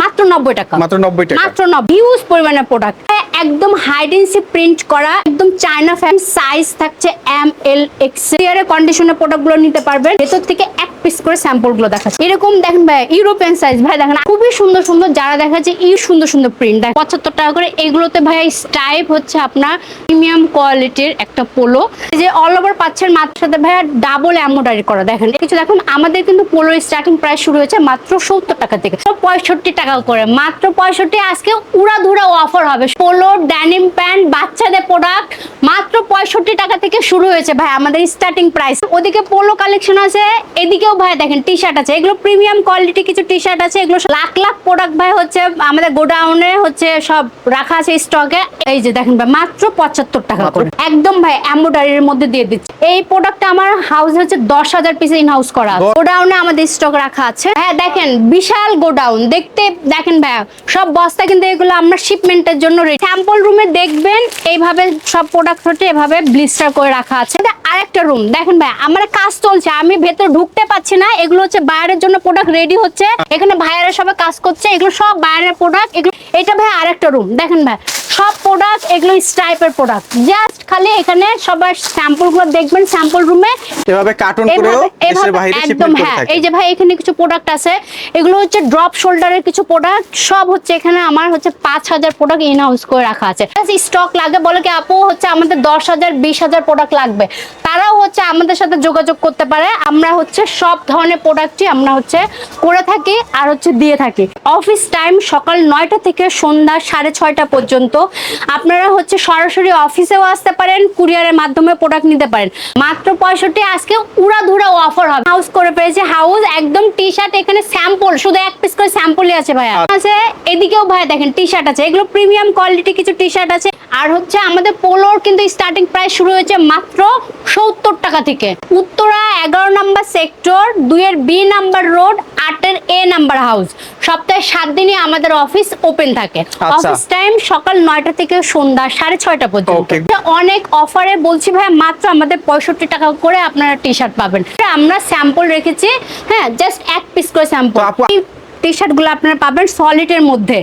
মাত্র নব্বই টাকা। মাত্র নব্বই টাকা। মাত্র হিউজ পরিমাণের প্রোডাক্ট একদম হাইডেন্সি প্রিন্ট করা, একদম চায়না ফ্যান সাইজ থাকছে এম এল এক্সের। কন্ডিশনের প্রোডাক্টগুলো নিতে পারবেন। ভেতর থেকে এক পিস করে স্যাম্পলগুলো দেখাচ্ছে। এরকম দেখেন ভাই ইউরোপিয়ান সাইজ ভাই, দেখেন, খুবই সুন্দর সুন্দর যারা দেখাচ্ছে, এই সুন্দর সুন্দর প্রিন্ট দেখ পঁচাত্তর টাকা করে এগুলোতে ভাই স্টাইপ হচ্ছে আপনার প্রিমিয়াম কোয়ালিটির একটা পোলো যে অল ওভার পাচ্ছেন, মাত্র সাথে ভাইয়া ডাবল এমব্রয়ডারি করা। দেখেন কিছু দেখুন, আমাদের কিন্তু পোলোর স্টার্টিং প্রাইস শুরু হয়েছে মাত্র সত্তর টাকা থেকে। পঁয়ষট্টি টাকা করে, মাত্র পঁয়ষট্টি, আজকে উড়াধুরা অফার হবে। পোলো ড্যানিম প্যান্ট বাচ্চাদের প্রোডাক্ট মাত্র পঁয়ষট্টি টাকা থেকে শুরু হয়েছে ভাই আমাদের স্টার্টিং প্রাইস ওদিকে পোলো কালেকশন আছে এদিকেও ভাই দেখেন টি শার্ট আছে। এগুলো প্রিমিয়াম কোয়ালিটি কিছু টি শার্ট আছে এগুলো লাখ লাখ প্রোডাক্ট ভাই হচ্ছে আমাদের গোডাউনে হচ্ছে সব রাখা আছে স্টকে এই যে দেখেন ভাই মাত্র পঁচাত্তর টাকা করে। একদম ভাই এম্বোডারির মধ্যে দিয়ে দিচ্ছে। এই প্রোডাক্টটা আমার হাউস হচ্ছে দশ হাজার পিস ইন হাউস করা গোডাউনে আমাদের স্টক রাখা আছে। হ্যাঁ দেখেন বিশাল গোডাউন দেখতে দেখেন ভাই সব বস্তা কিন্তু এগুলো আমরা শিপমেন্টের জন্য স্যাম্পল রুমে দেখবেন, এইভাবে সব প্রোডাক্ট হচ্ছে, এভাবে ব্লিস্টার করে রাখা আছে। আরেকটা রুম দেখেন ভাই, আমার কাজ চলছে, আমি ভেতরে ঢুকতে পাচ্ছি না, এগুলো হচ্ছে বাইরের জন্য প্রোডাক্ট রেডি হচ্ছে, এখানে ভাইয়েরা সবাই কাজ করছে, এগুলো সব বাইরের প্রোডাক্ট এগুলো এটা ভাই আরেকটা রুম দেখেন ভাই সব প্রোডাক্ট এগুলো স্টাইপের প্রোডাক্ট জাস্ট খালি এখানে সবার স্যাম্পলগুলো দেখবেন স্যাম্পল রুমে এভাবে কার্টুন এভাবে- দেশের বাইরে একদম করে হ্যাঁ থাকে। এই যে ভাই এখানে কিছু প্রোডাক্ট আছে। এগুলো হচ্ছে ড্রপ শোল্ডারের কিছু প্রোডাক্ট সব হচ্ছে এখানে আমার হচ্ছে পাঁচ হাজার প্রোডাক্ট ইন হাউস করে রাখা আছে। স্টক লাগে বলে কি আপু হচ্ছে আমাদের দশ হাজার বিশ হাজার প্রোডাক্ট লাগবে। তারাও হচ্ছে আমাদের সাথে যোগাযোগ করতে পারে। আমরা হচ্ছে সব ধরনের প্রোডাক্টই আমরা হচ্ছে করে থাকি আর হচ্ছে দিয়ে থাকি। অফিস টাইম সকাল নয়টা থেকে সন্ধ্যা সাড়ে ছয়টা পর্যন্ত। আপনারা হচ্ছে সরাসরি অফিসেও আসতে পারেন কুরিয়ারের মাধ্যমে প্রোডাক্ট নিতে পারেন। মাত্র পঁয়ষট্টি আজকে উড়াধুরা অফার হবে। হাউস করে পেয়েছে হাউস একদম টি শার্ট এখানে স্যাম্পল শুধু এক পিস করে স্যাম্পলই আছে ভাইয়া। আচ্ছা। আছে এদিকেও ভাই দেখেন টি শার্ট আছে। এগুলো প্রিমিয়াম কোয়ালিটি কিছু টি শার্ট আছে। আর হচ্ছে আমাদের পোলোর কিন্তু স্টার্টিং প্রাইস শুরু হয়েছে মাত্র সত্তর টাকা থেকে। উত্তরা এগারো নাম্বার সেক্টর দুইয়ের বি নাম্বার রোড আটের এ নাম্বার হাউস সপ্তাহে সাত দিনই আমাদের অফিস ওপেন থাকে। আচ্ছা। অফিস টাইম সকাল নয়টা থেকে সন্ধ্যা সাড়ে ছয়টা পর্যন্ত। অনেক অফারে বলছি ভাই মাত্র আমাদের পঁয়ষট্টি টাকা করে আপনারা টি শার্ট পাবেন আমরা স্যাম্পল রেখেছি হ্যাঁ জাস্ট এক পিস করে স্যাম্পল টি শার্টগুলো আপনারা পাবেন সলিডের মধ্যে।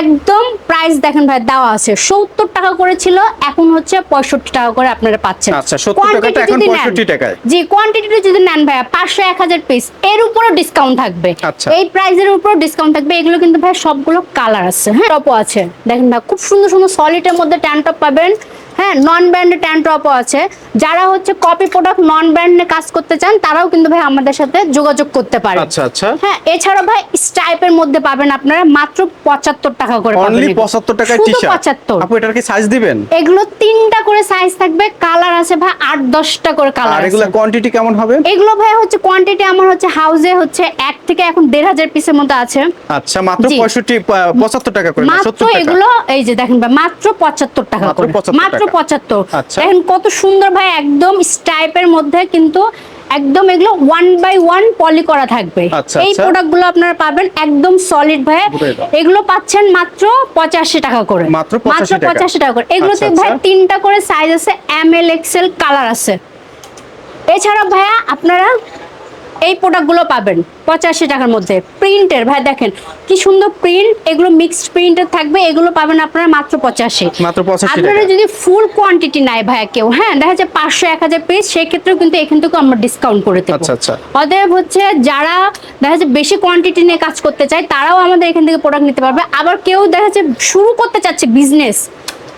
একদম প্রাইস দেখেন ভাই দেওয়া আছে। সত্তর টাকা করে ছিল এখন হচ্ছে পঁয়ষট্টি টাকা করে আপনারা পাচ্ছেন। আচ্ছা, 70 টাকাটা Quantity এখন 65 টাকায়। জি কোয়ান্টিটিটা যদি নেন ভাইয়া পাঁচশো এক হাজার পিস এর উপরও ডিসকাউন্ট থাকবে। আচ্ছা। এই প্রাইসের উপরও ডিসকাউন্ট থাকবে এগুলো কিন্তু ভাই সবগুলো কালার আছে হ্যাঁ? টপও আছে। দেখেন ভাই খুব সুন্দর সুন্দর সলিডের মধ্যে ট্যান টপ পাবেন হ্যাঁ? নন ব্র্যান্ডের ট্যান টপও আছে। যারা হচ্ছে কপি প্রোডাক্ট নন ব্র্যান্ডে কাজ করতে চান তারাও কিন্তু ভাই আমাদের সাথে যোগাযোগ করতে পারে আচ্ছা আচ্ছা। হ্যাঁ এছাড়া ভাই স্টাইপের মধ্যে পাবেন আপনারা মাত্র পঁচাত্তর টাকা করে পাবেন অনলি এগুলো। পঁচাত্তর টাকায় টি-শার্ট পঁচাত্তর। আপু এটার কি সাইজ দিবেন? এগুলো তিনটা করে সাইজ থাকবে কালার আছে ভাই আট দশটা করে কালার আর এগুলা কোয়ান্টিটি কেমন হবে? এগুলো ভাই হচ্ছে কোয়ান্টিটি আমার হচ্ছে হাউজে হচ্ছে এক থেকে এখন দেড় হাজার পিসের মতো আছে। আচ্ছা মাত্র জি। পঁয়ষট্টি পঁচাত্তর টাকা করে না মাত্র সত্তর টাকা? এগুলো এই যে দেখেন ভাই মাত্র পঁচাত্তর টাকা করে। মাত্র টাকা। পঁচাত্তর। আচ্ছা। দেখেন কত সুন্দর ভাই একদম স্টাইপের মধ্যে কিন্তু একদম এগুলো ওয়ান বাই ওয়ান পলি করা থাকবে। আচ্ছা, এই আচ্ছা। প্রোডাক্টগুলো আপনারা পাবেন একদম সলিড ভাই। এগুলো পাচ্ছেন মাত্র পঁচাশি টাকা করে। মাত্র পঁচাশি টাকা। করে। এগুলোতে আচ্ছা, ভাই আচ্ছা। তিনটা করে সাইজ আছে এম এল এক্সেল কালার আছে। এছাড়া ভাইয়া আপনারা এই প্রোডাক্টগুলো পাবেন পঁচাশি টাকার মধ্যে। প্রিন্টের ভাই দেখেন কি সুন্দর প্রিন্ট এগুলো মিক্সড প্রিন্টের থাকবে এগুলো পাবেন আপনারা মাত্র পঁচাশি। মাত্র 85 আপনারা যদি ফুল কোয়ান্টিটি নেয় ভাইয়া কেউ হ্যাঁ দেখা যায় পাঁচশো এক হাজার পিস সেক্ষেত্রেও কিন্তু এখান থেকে আমরা ডিসকাউন্ট করে দেবো। আচ্ছা, আচ্ছা। অতএব হচ্ছে যারা দেখা যাচ্ছে বেশি কোয়ান্টিটি নিয়ে কাজ করতে চায় তারাও আমাদের এখান থেকে প্রোডাক্ট নিতে পারবে। আবার কেউ দেখা যাচ্ছে শুরু করতে চাচ্ছে বিজনেস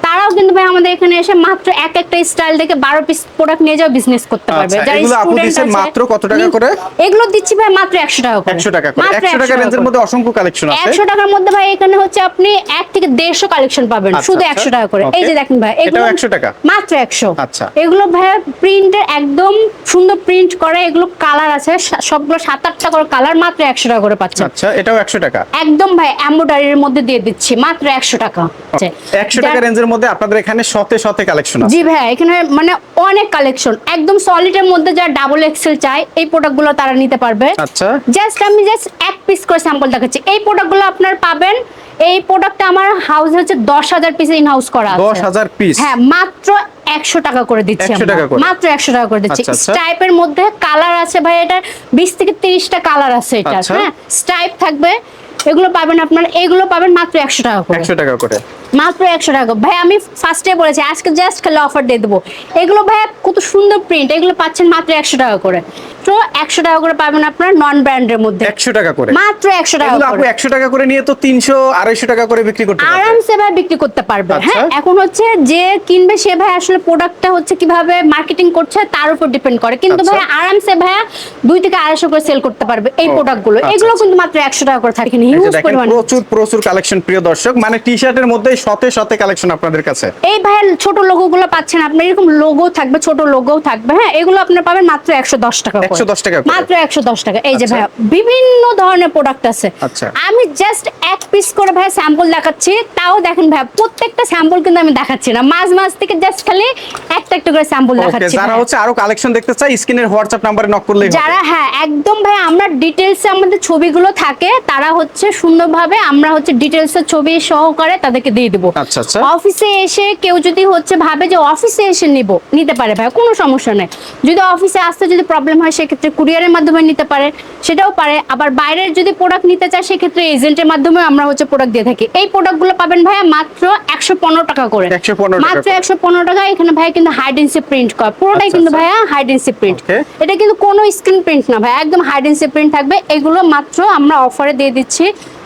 তারাও কিন্তু ভাই আমাদের এখানে এসে মাত্র এক একটা স্টাইল থেকে বারো পিস প্রোডাক্ট নিয়ে যাও বিজনেস করতে পারবে। আচ্ছা, মাত্র কত টাকা করে? এগুলো দিচ্ছি ভাই মাত্র একশো টাকা করে। একশো টাকা করে। একশো টাকা রেঞ্জের মধ্যে অসংখ্য কালেকশন আছে। একশো টাকার মধ্যে ভাই এখানে হচ্ছে আপনি এক থেকে দেড়শো কালেকশন পাবেন আচ্ছা, শুধু আচ্ছা। একশো টাকা করে। এই যে দেখেন ভাই এগুলো 100 টাকা? মাত্র একশো। আচ্ছা। এগুলো ভাই প্রিন্টের একদম সুন্দর প্রিন্ট করে এগুলো কালার আছে সবগুলো সাত আটটা করে কালার মাত্র একশো টাকা করে পাচ্ছেন আচ্ছা এটাও একশো টাকা। একদম ভাই এম্বোডারির মধ্যে দিয়ে দিচ্ছি মাত্র একশো টাকা। একশো টাকা রেঞ্জের মধ্যে আপনাদের এখানে শতে শতে কালেকশন আছে। জি ভাই এখানে মানে অনেক কালেকশন একদম সলিডের মধ্যে যারা ডাবল এক্সেল চাই এই প্রোডাক্টগুলো তারা নিতে পারবে। আচ্ছা। জাস্ট আমি জাস্ট এক পিস করে স্যাম্পল দেখাচ্ছি। এই প্রোডাক্টগুলো আপনার পাবেন এই প্রোডাক্টটা আমার হাউস হচ্ছে দশ হাজার পিস ইন হাউস করা আছে। দশ হাজার পিস হ্যাঁ মাত্র একশো টাকা করে দিচ্ছি 100 টাকা করে? মাত্র একশো টাকা করে দিচ্ছি। আচ্ছা, আচ্ছা। স্টাইপের মধ্যে কালার আছে ভাই এটা বিশ থেকে তিরিশটা কালার আছে এটা আচ্ছা। হ্যাঁ স্টাইপ থাকবে এগুলো পাবেন আপনার এগুলো পাবেন মাত্র একশো টাকা করে। একশো টাকা করে। মাত্র একশো টাকা। ভাই আমি ফার্স্টে বলেছি আজকে জাস্ট খালি অফার দিয়ে দেবো। এগুলো ভাই কত সুন্দর প্রিন্ট এগুলো পাচ্ছেন মাত্র একশো টাকা করে। তো একশো টাকা করে পাবেন আপনার নন ব্র্যান্ডের মধ্যে। একশো টাকা করে। মাত্র একশো টাকা এগুলো আপু করে। একশো টাকা করে নিয়ে তো তিনশো আড়াইশো টাকা করে বিক্রি করতে আরামসে ভাই বিক্রি করতে পারবে। আচ্ছা। হ্যাঁ এখন হচ্ছে যে কিনবে সে ভাই আসলে প্রোডাক্টটা হচ্ছে কীভাবে মার্কেটিং করছে তার উপর ডিপেন্ড করে। কিন্তু আচ্ছা। ভাই আরামসে ভাইয়া দুই থেকে আড়াইশো করে সেল করতে পারবে এই প্রোডাক্টগুলো আচ্ছা, এগুলো আচ্ছা। কিন্তু মাত্র একশো টাকা করে থাকে। প্রচুর প্রচুর কালেকশন প্রিয় দর্শক। মানে টি শার্টের মধ্যে শতে শতে কালেকশন আপনাদের কাছে। এই ভাইয়ের ছোট লোগোগুলো পাচ্ছেন আপনি এরকম লোগো থাকবে ছোট লোগো থাকবে হ্যাঁ? এগুলো আপনি পাবেন মাত্র একশো দশ টাকা করে। 110 টাকা মাত্র একশো দশ টাকা। এই যে ভাই বিভিন্ন ধরনের প্রোডাক্ট আছে। আচ্ছা। আমি জাস্ট পিস করে ভাই স্যাম্পল দেখাচ্ছি। তাও দেখেন ভাই প্রত্যেকটা স্যাম্পল কিন্তু আমি দেখাচ্ছি না। মাঝ মাঝ থেকে জাস্ট খালি একটা একটা করে স্যাম্পল দেখাচ্ছি যারা হচ্ছে আরও কালেকশন দেখতে চাই স্ক্রিনের হোয়াটসঅ্যাপ নাম্বারে নক করলেই যারা হ্যাঁ একদম ভাই আমরা ডিটেলসে আমাদের ছবিগুলো থাকে তারা হচ্ছে সুন্দরভাবে আমরা হচ্ছে ডিটেলসের ছবি সহকারে তাদেরকে দিয়ে দেবো। আচ্ছা আচ্ছা। অফিসে এসে কেউ যদি হচ্ছে ভাবে যে অফিসে এসে নিব নিতে পারে ভাই কোনো সমস্যা নেই। যদি অফিসে আসতে যদি প্রবলেম হয় সেক্ষেত্রে কুরিয়ারের মাধ্যমে নিতে পারে সেটাও পারে। আবার বাইরের যদি প্রোডাক্ট নিতে চায় সেক্ষেত্রে এজেন্টের মাধ্যমে আমরা হচ্ছে প্রোডাক্ট দিয়ে থাকি। এই প্রোডাক্টগুলো পাবেন ভাই মাত্র একশো পনেরো টাকা করে। 115 মাত্র। একশো পনেরো টাকা এখানে ভাই কিন্তু হাইডেন্সি প্রিন্ট করা। পুরোটাই আচ্ছা, কিন্তু আচ্ছা। ভাইয়া হাইডেন্সি প্রিন্ট এটা কিন্তু কোনো স্ক্রিন প্রিন্ট না ভাই একদম হাইডেন্সি প্রিন্ট থাকবে। এগুলো মাত্র আমরা অফারে দিয়ে দিচ্ছি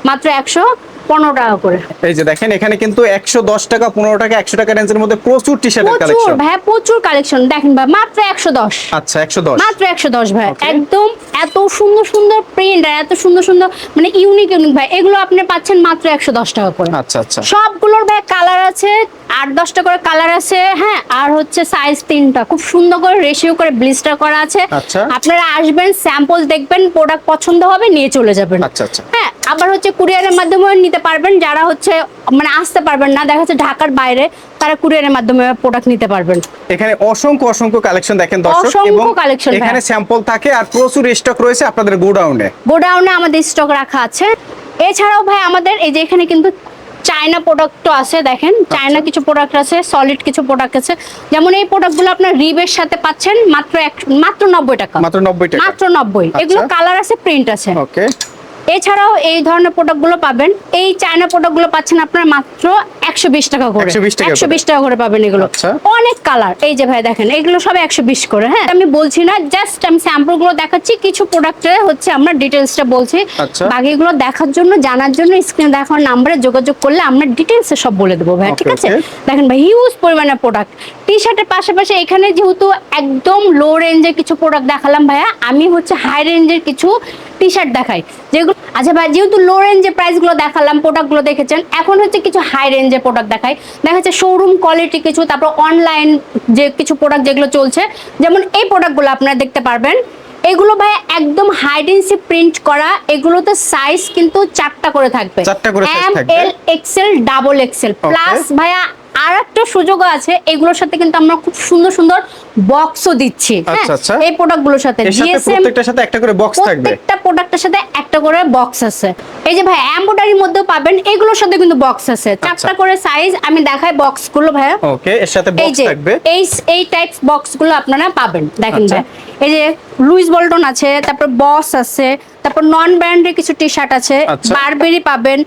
মাত্র একশো পনেরো টাকা করে। এই যে দেখেন এখানে কিন্তু একশো দশ টাকা পনেরো টাকা একশো টাকা রেঞ্জের মধ্যে প্রচুর টি শার্টের কালেকশন ভাই প্রচুর কালেকশন দেখেন ভাই মাত্র একশো দশ। আচ্ছা একশো দশ। মাত্র একশো দশ ভাই একদম এত সুন্দর সুন্দর প্রিন্ট আর এত সুন্দর সুন্দর মানে ইউনিক ইউনিক ভাই এগুলো আপনি পাচ্ছেন মাত্র একশো দশ টাকা করে। আচ্ছা আচ্ছা। সবগুলোর ভাই কালার আছে আট দশটা করে কালার আছে হ্যাঁ আর হচ্ছে সাইজ তিনটা। খুব সুন্দর করে রেশিও করে ব্লিস্টার করা আছে। আচ্ছা। আপনারা আসবেন স্যাম্পল দেখবেন প্রোডাক্ট পছন্দ হবে নিয়ে চলে যাবেন। আচ্ছা আচ্ছা। হ্যাঁ আবার হচ্ছে কুরিয়ারের মাধ্যমেও নিতে পারবেন যারা হচ্ছে মানে আসতে পারবেন না দেখা যাচ্ছে ঢাকার বাইরে তারা কুরিয়ারের মাধ্যমে প্রোডাক্ট নিতে পারবেন। এখানে অসংখ্য অসংখ্য কালেকশন দেখেন দর্শক এবং ভাই। এখানে স্যাম্পল থাকে আর প্রচুর স্টক রয়েছে আপনাদের গোডাউনে গোডাউনে আমাদের স্টক রাখা আছে। এছাড়াও ভাই আমাদের এই যে এখানে কিন্তু চায়না প্রোডাক্টও আছে দেখেন। চায়না আচ্ছা। কিছু প্রোডাক্ট আছে সলিড কিছু প্রোডাক্ট আছে। যেমন এই প্রোডাক্টগুলো আপনার রিবের সাথে পাচ্ছেন মাত্র এক মাত্র নব্বই টাকা। মাত্র নব্বই টাকা। মাত্র নব্বই। আচ্ছা। এগুলো কালার আছে প্রিন্ট আছে। ওকে এছাড়াও এই ধরনের প্রোডাক্টগুলো পাবেন। এই চায়না প্রোডাক্টগুলো পাচ্ছেন আপনার মাত্র একশো বিশ টাকা করে। একশো বিশ টাকা করে। পাবেন এগুলো। আচ্ছা। অনেক কালার এই যে ভাই দেখেন এগুলো সব একশো বিশ করে হ্যাঁ? আমি বলছি না জাস্ট আমি স্যাম্পলগুলো দেখাচ্ছি কিছু প্রোডাক্টের হচ্ছে আমরা ডিটেলসটা বলছি। আচ্ছা। বাকিগুলো দেখার জন্য জানার জন্য স্ক্রিনে দেখার নাম্বারে যোগাযোগ করলে আমরা ডিটেলসে সব বলে দেবো ভাই ঠিক আছে? দেখেন ভাই হিউজ পরিমাণে প্রোডাক্ট টি শার্টের পাশাপাশি এখানে যেহেতু একদম লো রেঞ্জের কিছু প্রোডাক্ট দেখালাম ভাইয়া আমি হচ্ছে হাই রেঞ্জের কিছু টি শার্ট দেখাই। যেগুলো আচ্ছা ভাই যেহেতু লো রেঞ্জের প্রাইসগুলো দেখালাম প্রোডাক্টগুলো দেখেছেন এখন হচ্ছে কিছু হাই রেঞ্জের প্রোডাক্ট দেখাই। দেখা যাচ্ছে শোরুম কোয়ালিটি কিছু তারপর অনলাইন যে কিছু প্রোডাক্ট যেগুলো চলছে যেমন এই প্রোডাক্টগুলো আপনারা দেখতে পারবেন। এগুলো ভাই একদম হাইডেন্সি প্রিন্ট করা এগুলোতে সাইজ কিন্তু চারটা করে থাকবে। M L XL double XL plus ভাইয়া আর একটা সুযোগও আছে এগুলোর সাথে কিন্তু আমরা খুব সুন্দর সুন্দর বক্সও দিচ্ছি হ্যাঁ আচ্ছা, আচ্ছা। এই প্রোডাক্টগুলোর সাথে সাথে জিএসএম প্রত্যেকটার সাথে একটা করে বক্স থাকবে প্রত্যেকটা প্রোডাক্টের সাথে একটা করে বক্স আছে এই যে ভাই এমব্রয়ডারির মধ্যেও পাবেন এগুলোর সাথে কিন্তু বক্স আছে চারটা আচ্ছা। করে সাইজ আমি দেখাই বক্সগুলো ভাইয়া ওকে এর সাথে বক্স থাকবে এই এই টাইপস বক্সগুলো আপনারা পাবেন দেখেন। ভাই এই যে লুইস বল্টন আছে তারপর বস আছে তারপর নন ব্র্যান্ডের কিছু টি শার্ট আছে। বারবেরি পাবেন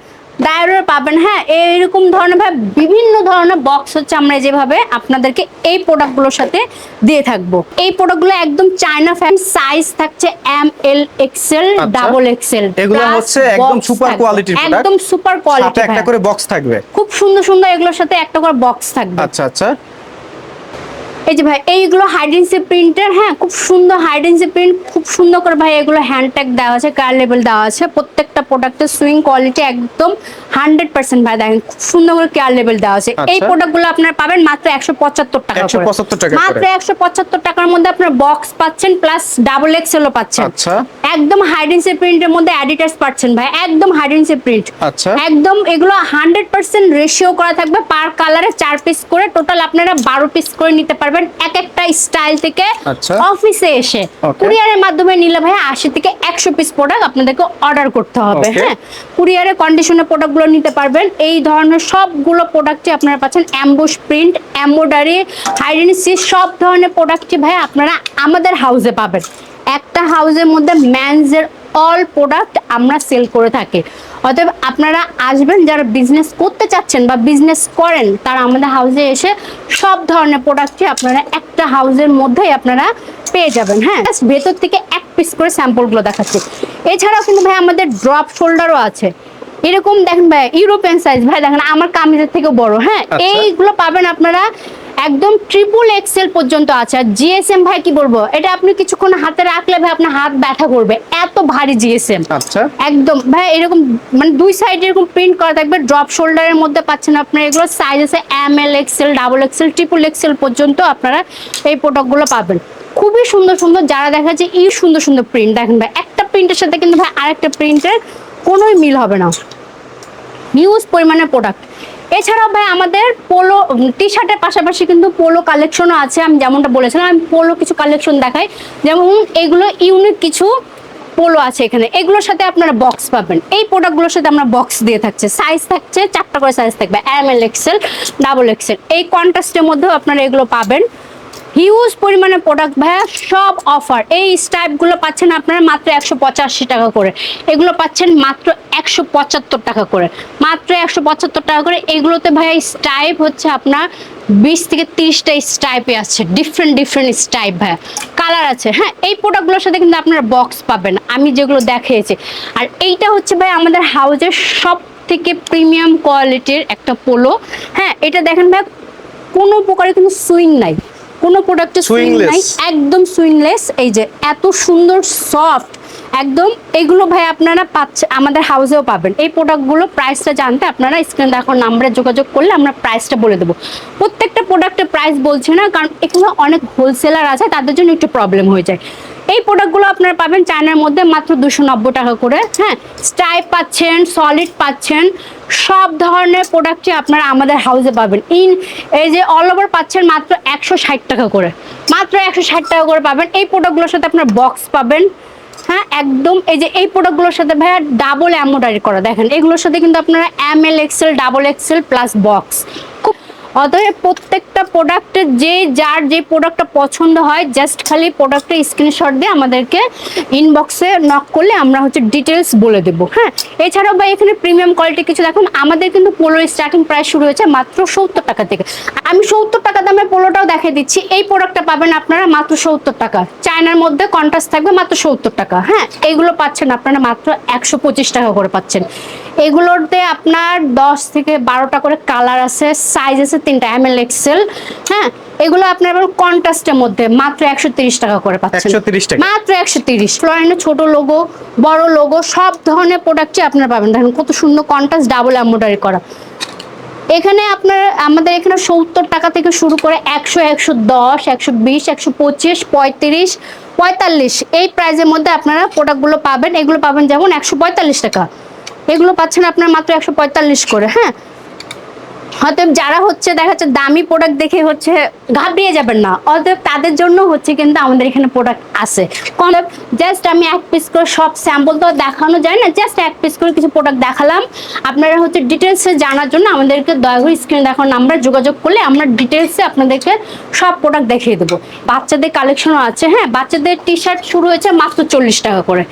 ডায়রের পাবেন হ্যাঁ এইরকম ধরনের ভাবে বিভিন্ন ধরনের বক্স হচ্ছে আমরা যেভাবে আপনাদেরকে এই প্রোডাক্টগুলোর সাথে দিয়ে থাকব। এই প্রোডাক্টগুলো একদম চায়না ফ্যান সাইজ থাকছে M L XL. Double XL এগুলো হচ্ছে একদম সুপার কোয়ালিটির একদম সুপার কোয়ালিটি একটা করে বক্স থাকবে। খুব সুন্দর সুন্দর এগুলোর সাথে একটা করে বক্স থাকবে। আচ্ছা আচ্ছা। এই যে ভাই এইগুলো হাইডেন্সি প্রিন্টের হ্যাঁ খুব সুন্দর হাইডেন্সি প্রিন্ট খুব সুন্দর করে ভাই এগুলো হ্যান্ড ট্যাগ দেওয়া আছে কার লেভেল দেওয়া আছে। প্রত্যেকটা প্রোডাক্টের সুইং কোয়ালিটি একদম হান্ড্রেড পার্সেন্ট ভাই দেখেন খুব সুন্দর করে কেয়ার লেভেল দেওয়া আছে। এই আচ্ছা। প্রোডাক্টগুলো আপনারা পাবেন মাত্র একশো পঁচাত্তর টাকা করে। 175 টাকা করে। মাত্র একশো পঁচাত্তর টাকার মধ্যে আপনার বক্স পাচ্ছেন প্লাস ডাবল এক্সেলও পাচ্ছেন। আচ্ছা। একদম হাইডেন্সি প্রিন্টের মধ্যে অ্যাডিটাস পাচ্ছেন ভাই একদম হাইডেন্সি প্রিন্ট আচ্ছা। একদম এগুলো হান্ড্রেড পার্সেন্ট রেশিও করা থাকবে পার কালারে চার পিস করে টোটাল আপনারা বারো পিস করে নিতে পারবেন। এক একটা স্টাইল থেকে আচ্ছা। অফিসে এসে। কুরিয়ারের মাধ্যমে নিলে ভাই আশি থেকে একশো পিস প্রোডাক্ট আপনাদেরকে অর্ডার করতে হবে হ্যাঁ? কুরিয়ারের কন্ডিশনের প্রোডাক্টগুলো নিতে পারবেন। এই ধরনের সবগুলো প্রোডাক্টই আপনারা পাচ্ছেন। অ্যাম্বুশ প্রিন্ট এম্বোডারি হাইডেন্সি সব ধরনের প্রোডাক্টই ভাই আপনারা আমাদের হাউসে পাবেন। একটা হাউসের মধ্যে ম্যানসের অল প্রোডাক্ট আমরা সেল করে থাকি। অতএব আপনারা আসবেন যারা বিজনেস করতে চাচ্ছেন বা বিজনেস করেন তারা আমাদের হাউসে এসে সব ধরনের প্রোডাক্টই আপনারা একটা হাউসের মধ্যেই আপনারা পেয়ে যাবেন হ্যাঁ? ভেতর থেকে এক পিস করে স্যাম্পলগুলো দেখাচ্ছি। এছাড়াও কিন্তু ভাই আমাদের ড্রপ শোল্ডারও আছে। এরকম দেখেন ভাই ইউরোপিয়ান সাইজ ভাই দেখেন আমার কামিজের থেকে বড় হ্যাঁ? আচ্ছা। এইগুলো পাবেন আপনারা একদম ট্রিপল এক্সেল পর্যন্ত আছে। আর জিএসএম ভাই কি বলব? এটা আপনি কিছুক্ষণ হাতে রাখলে ভাই আপনার হাত ব্যথা করবে। এত ভারী জিএসএম আচ্ছা। একদম। ভাই এরকম মানে দুই সাইডে এরকম প্রিন্ট করা থাকবে। ড্রপ শোল্ডারের মধ্যে পাচ্ছেন আপনারা এগুলো। সাইজ আছে M L XL double XL triple XL পর্যন্ত আপনারা এই প্রোডাক্টগুলো পাবেন। খুবই সুন্দর সুন্দর যারা দেখা যায় এই সুন্দর সুন্দর প্রিন্ট দেখেন ভাই একটা প্রিন্টের সাথে কিন্তু ভাই আরেকটা প্রিন্টের কোনোই মিল হবে না। হিউজ পরিমাণের প্রোডাক্ট এছাড়াও ভাই, আমাদের পোলো টি শার্টের পাশাপাশি কিন্তু পোলো কালেকশনও আছে, আমি যেমনটা বলেছিলাম, আমি পোলো কিছু কালেকশন দেখাই। যেমন এগুলো ইউনিক কিছু পোলো আছে এখানে। এগুলোর সাথে আপনারা বক্স পাবেন। এই প্রোডাক্টগুলোর সাথে আমরা বক্স দিয়ে থাকছে। সাইজ থাকছে, চারটা করে সাইজ থাকবে। M L XL double XL এই কন্ট্রাস্টের মধ্যেও আপনারা এগুলো পাবেন। হিউজ পরিমাণে প্রোডাক্ট ভাইয়া, সব অফার এই স্টাইপগুলো পাচ্ছেন আপনারা মাত্র একশো পঁচাশি টাকা করে। এগুলো পাচ্ছেন মাত্র একশো পঁচাত্তর টাকা করে। মাত্র একশো পঁচাত্তর টাকা করে। এগুলোতে ভাইয়া স্টাইপ হচ্ছে আপনার বিশ থেকে তিরিশটা স্টাইপে আছে। ডিফারেন্ট ডিফারেন্ট স্টাইপ ভাইয়া। কালার আছে। হ্যাঁ এই প্রোডাক্টগুলোর সাথে কিন্তু আপনারা বক্স পাবেন। আমি যেগুলো দেখিয়েছি। আর এইটা হচ্ছে ভাই আমাদের হাউজের সব থেকে প্রিমিয়াম কোয়ালিটির একটা পোলো হ্যাঁ এটা দেখেন ভাই কোনো প্রকারে কিন্তু সুইং নাই। কোনো প্রোডাক্টে সুইং নাই একদম সুইংলেস এই যে এত সুন্দর সফট একদম এগুলো ভাই আপনারা পাচ্ছে আমাদের হাউসেও পাবেন। এই প্রোডাক্টগুলো প্রাইসটা জানতে আপনারা স্ক্রিন দেখার নাম্বারে যোগাযোগ করলে আমরা প্রাইসটা বলে দেবো। প্রত্যেকটা প্রোডাক্টের প্রাইস বলছি না কারণ এখানে অনেক হোলসেলার আছে তাদের জন্য একটু প্রবলেম হয়ে যায়। এই প্রোডাক্টগুলো আপনারা পাবেন চায়নার মধ্যে মাত্র দুশো টাকা করে হ্যাঁ? স্টাইপ পাচ্ছেন সলিড পাচ্ছেন, সব ধরনের প্রোডাক্টই আপনারা আমাদের হাউসে পাবেন। ইন এই যে অল ওভার পাচ্ছেন মাত্র একশো ষাট টাকা করে। মাত্র একশো ষাট টাকা করে পাবেন। এই প্রোডাক্টগুলোর সাথে আপনার বক্স পাবেন হ্যাঁ? একদম এই যে এই প্রোডাক্টগুলোর সাথে ভাইয়া ডাবল এমব্রয়ডারি করা। দেখেন, এগুলোর সাথে কিন্তু আপনারা M L XL double XL plus box খুব অতএব প্রত্যেকটা প্রোডাক্টের যে যার যে প্রোডাক্টটা পছন্দ হয় জাস্ট খালি প্রোডাক্টের স্ক্রিনশট দিয়ে আমাদেরকে ইনবক্সে নক করলে আমরা হচ্ছে ডিটেলস বলে দেবো হ্যাঁ? এছাড়াও ভাই, এখানে প্রিমিয়াম কোয়ালিটি কিছু দেখুন। আমাদের কিন্তু পোলোর স্টার্টিং প্রাইস শুরু হয়েছে মাত্র সত্তর টাকা থেকে। আমি সত্তর টাকা দামের পোলোটাও দেখিয়ে দিচ্ছি। এই প্রোডাক্টটা পাবেন আপনারা মাত্র সত্তর টাকা। চায়নার মধ্যে কন্ট্রাস্ট থাকবে মাত্র সত্তর টাকা হ্যাঁ? এইগুলো পাচ্ছেন আপনারা মাত্র একশো পঁচিশ টাকা করে পাচ্ছেন। এগুলোতে আপনার দশ থেকে বারোটা করে কালার আছে সাইজ আছে তিনটা এম এল এক্সেল হ্যাঁ? এগুলো আপনার কন্ট্রাস্টের মধ্যে মাত্র একশো তিরিশ টাকা করে পাচ্ছেন। 130 টাকা। মাত্র একশো তিরিশ। ফ্লোরিনের ছোট লোগো বড় লোগো সব ধরনের প্রোডাক্টই আপনারা পাবেন। দেখেন কত সুন্দর কন্ট্রাস্ট ডাবল এম্ব্রয়ডারি করা। এখানে আপনার আমাদের এখানে সত্তর টাকা থেকে শুরু করে একশো একশো দশ একশো বিশ একশো পঁচিশ পঁয়ত্রিশ পঁয়তাল্লিশ। এই প্রাইজের মধ্যে আপনারা প্রোডাক্টগুলো পাবেন। এগুলো পাবেন যেমন একশো পঁয়তাল্লিশ টাকা। এগুলো পাচ্ছেন আপনার মাত্র একশো পঁয়তাল্লিশ করে হ্যাঁ? অতএব যারা হচ্ছে, দেখা যাচ্ছে দামি প্রোডাক্ট দেখে হচ্ছে ঘাবড়িয়ে যাবেন না। অতএব তাদের জন্য হচ্ছে কিন্তু আমাদের এখানে প্রোডাক্ট আছে। কম জাস্ট আমি এক পিস করে সব স্যাম্পল তো দেখানো যায় না জাস্ট এক পিস করে কিছু প্রোডাক্ট দেখালাম। আপনারা হচ্ছে ডিটেলসে জানার জন্য আমাদেরকে দয়া করে স্ক্রিনে দেখার নাম্বার যোগাযোগ করলে আমরা ডিটেলসে আপনাদেরকে সব প্রোডাক্ট দেখিয়ে দেবো। বাচ্চাদের কালেকশনও আছে হ্যাঁ? বাচ্চাদের টি শার্ট শুরু হয়েছে মাত্র চল্লিশ টাকা করে।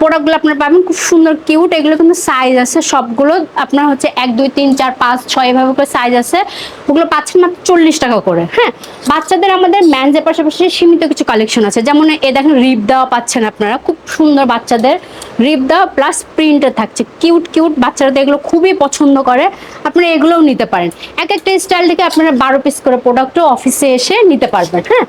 প্রোডাক্টগুলো আপনারা পাবেন, খুব সুন্দর কিউট এগুলো কিন্তু সাইজ আছে সবগুলো। আপনার হচ্ছে এক, দুই, তিন, চার, পাঁচ, ছয়, এভাবে করে সাইজ আছে। ওগুলো পাচ্ছেন মাত্র চল্লিশ টাকা করে হ্যাঁ? বাচ্চাদের আমাদের ম্যানজের পাশাপাশি সীমিত কিছু কালেকশন আছে। যেমন এ দেখেন রিপ দেওয়া পাচ্ছেন আপনারা, খুব সুন্দর বাচ্চাদের। রিপ দেওয়া প্লাস প্রিন্টে থাকছে। কিউট কিউট বাচ্চারা তো এগুলো খুবই পছন্দ করে। আপনারা এগুলোও নিতে পারেন। এক একটা স্টাইল থেকে আপনারা বারো পিস করে প্রোডাক্টও অফিসে এসে নিতে পারবেন হ্যাঁ?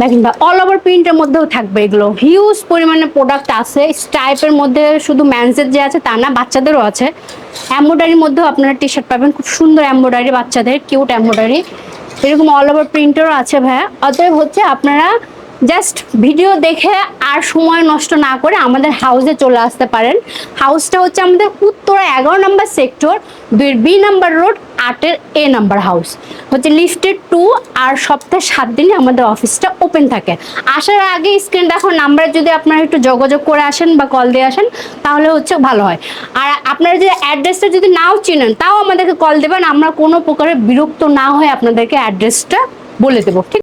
দেখেন ভাই অল ওভার প্রিন্টের মধ্যেও থাকবে এগুলো। হিউজ পরিমাণে প্রোডাক্ট আছে স্টাইপের মধ্যে শুধু ম্যানসের যে আছে তা না, বাচ্চাদেরও আছে। অ্যাম্বোডারির মধ্যেও আপনারা টি শার্ট পাবেন, খুব সুন্দর এম্ব্রয়ডারি বাচ্চাদের কিউট এম্ব্রয়ডারি এরকম অল ওভার প্রিন্টেরও আছে ভাইয়া। অতএব হচ্ছে আপনারা জাস্ট ভিডিও দেখে আর সময় নষ্ট না করে আমাদের হাউসে চলে আসতে পারেন। হাউসটা হচ্ছে আমাদের উত্তরা এগারো নম্বর সেক্টর দুইয়ের বি নাম্বার রোড আটের এ নাম্বার হাউস হচ্ছে লিফটেড টু আর সপ্তাহে সাত দিনই আমাদের অফিসটা ওপেন থাকে। আসার আগে স্ক্রিন দেখো নাম্বারে যদি আপনারা একটু যোগাযোগ করে আসেন বা কল দিয়ে আসেন, তাহলে হচ্ছে ভালো হয়। আর আপনারা যদি অ্যাড্রেসটা যদি নাও চিনেন, তাও আমাদেরকে কল দেবেন। আমরা কোনো প্রকারে বিরক্ত না হয়ে আপনাদেরকে অ্যাড্রেসটা বলে দেবো। ঠিক